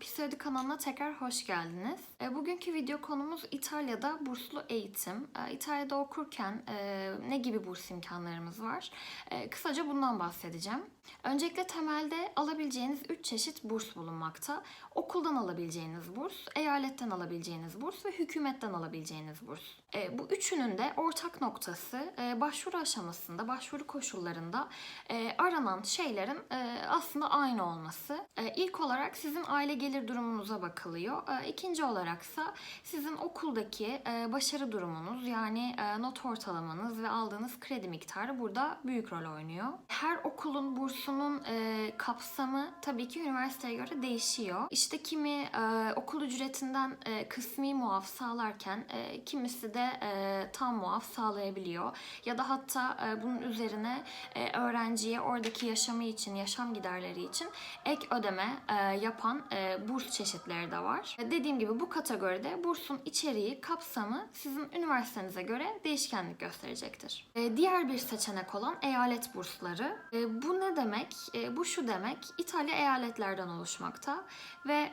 Pisiadi kanalına tekrar hoş geldiniz. E, Bugünkü video konumuz İtalya'da burslu eğitim. E, İtalya'da okurken e, ne gibi burs imkanlarımız var? E, Kısaca bundan bahsedeceğim. Öncelikle temelde alabileceğiniz 3 çeşit burs bulunmakta. Okuldan alabileceğiniz burs, eyaletten alabileceğiniz burs ve hükümetten alabileceğiniz burs. E, Bu üçünün de ortak noktası e, başvuru aşamasında, başvuru koşullarında e, aranan şeylerin e, aslında aynı olması. E, ilk olarak sizin aile gelir durumunuza bakılıyor. E, ikinci olaraksa sizin okuldaki e, başarı durumunuz yani e, not ortalamanız ve aldığınız kredi miktarı burada büyük rol oynuyor. Her okulun bursunun e, kapsamı tabii ki üniversiteye göre değişiyor. İşte kimi e, okul ücretinden e, kısmi muaf sağlarken e, kimisi de e, tam muaf sağlayabiliyor. Ya da hatta e, bunun üzerine e, öğrenciye oradaki yaşamı için, yaşam giderleri için ek ödeme e, yapan e, burs çeşitleri de var. E, Dediğim gibi bu kategoride bursun içeriği, kapsamı sizin üniversitenize göre değişkenlik gösterecektir. E, Diğer bir seçenek olan eyalet bursları. E, Bu ne demek? E, Bu şu demek, İtalya eyaletlerden oluşmakta ve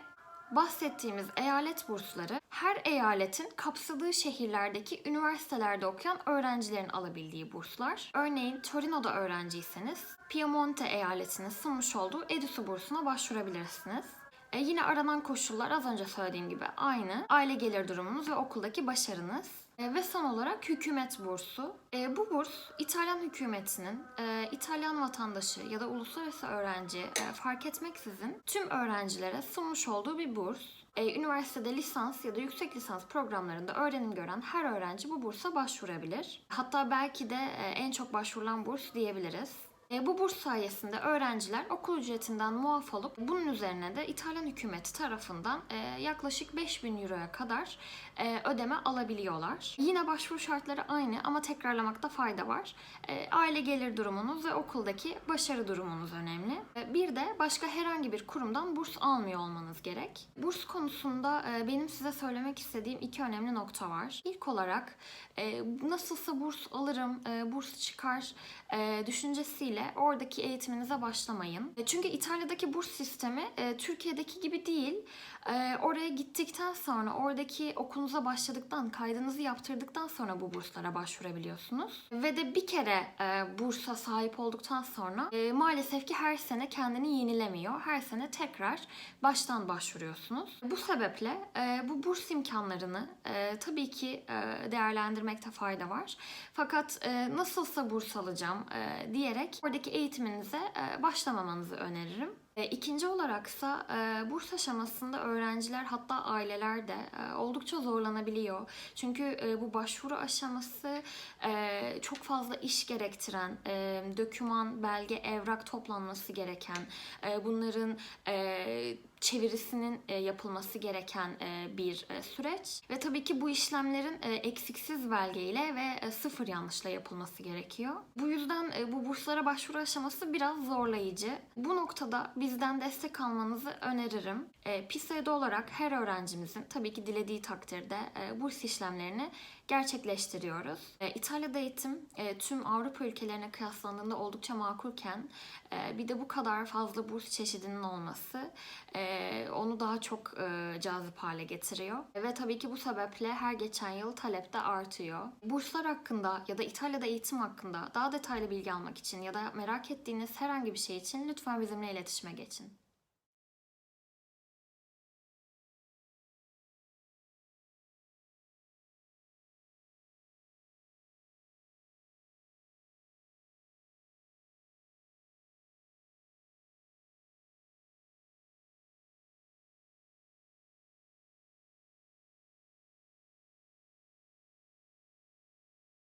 Bahsettiğimiz eyalet bursları her eyaletin kapsadığı şehirlerdeki üniversitelerde okuyan öğrencilerin alabildiği burslar. Örneğin Torino'da öğrenciyseniz Piemonte eyaletinin sunmuş olduğu Edusu bursuna başvurabilirsiniz. E, yine aranan koşullar az önce söylediğim gibi aynı. Aile gelir durumunuz ve okuldaki başarınız. E, ve son olarak hükümet bursu. E, bu burs İtalyan hükümetinin e, İtalyan vatandaşı ya da uluslararası öğrenci e, fark etmeksizin tüm öğrencilere sunmuş olduğu bir burs. E, üniversitede lisans ya da yüksek lisans programlarında öğrenim gören her öğrenci bu bursa başvurabilir. Hatta belki de e, en çok başvurulan burs diyebiliriz. E, bu burs sayesinde öğrenciler okul ücretinden muaf olup bunun üzerine de İtalyan hükümeti tarafından e, yaklaşık 5000 euroya kadar e, ödeme alabiliyorlar. Yine başvuru şartları aynı ama tekrarlamakta fayda var. E, aile gelir durumunuz ve okuldaki başarı durumunuz önemli. E, bir de başka herhangi bir kurumdan burs almıyor olmanız gerek. Burs konusunda e, benim size söylemek istediğim iki önemli nokta var. İlk olarak e, nasılsa burs alırım, e, burs çıkar e, düşüncesiyle oradaki eğitiminize başlamayın. E, Çünkü İtalya'daki burs sistemi e, Türkiye'deki gibi değil. E, Oraya gittikten sonra, oradaki okulunuza başladıktan, kaydınızı yaptırdıktan sonra bu burslara başvurabiliyorsunuz. Ve de bir kere bursa sahip olduktan sonra maalesef ki her sene kendini yenilemiyor. Her sene tekrar baştan başvuruyorsunuz. Bu sebeple bu burs imkanlarını tabii ki değerlendirmekte fayda var. Fakat nasılsa burs alacağım diyerek oradaki eğitiminize e, başlamamanızı öneririm. E, İkinci olaraksa e, burs aşamasında öğrenciler hatta aileler de oldukça zorlanabiliyor. Çünkü bu başvuru aşaması çok fazla iş gerektiren, döküman, belge, evrak toplanması gereken, bunların çevirisinin e, yapılması gereken e, bir e, süreç ve tabii ki bu işlemlerin eksiksiz belgeyle ve sıfır yanlışla yapılması gerekiyor. Bu yüzden bu burslara başvuru aşaması biraz zorlayıcı. Bu noktada bizden destek almanızı öneririm. PISA'da olarak her öğrencimizin tabii ki dilediği takdirde burs işlemlerini gerçekleştiriyoruz. İtalya'da eğitim tüm Avrupa ülkelerine kıyaslandığında oldukça makulken bir de bu kadar fazla burs çeşidinin olması onu daha çok e, cazip hale getiriyor. Ve tabii ki bu sebeple her geçen yıl talep de artıyor. Burslar hakkında ya da İtalya'da eğitim hakkında daha detaylı bilgi almak için ya da merak ettiğiniz herhangi bir şey için lütfen bizimle iletişime geçin.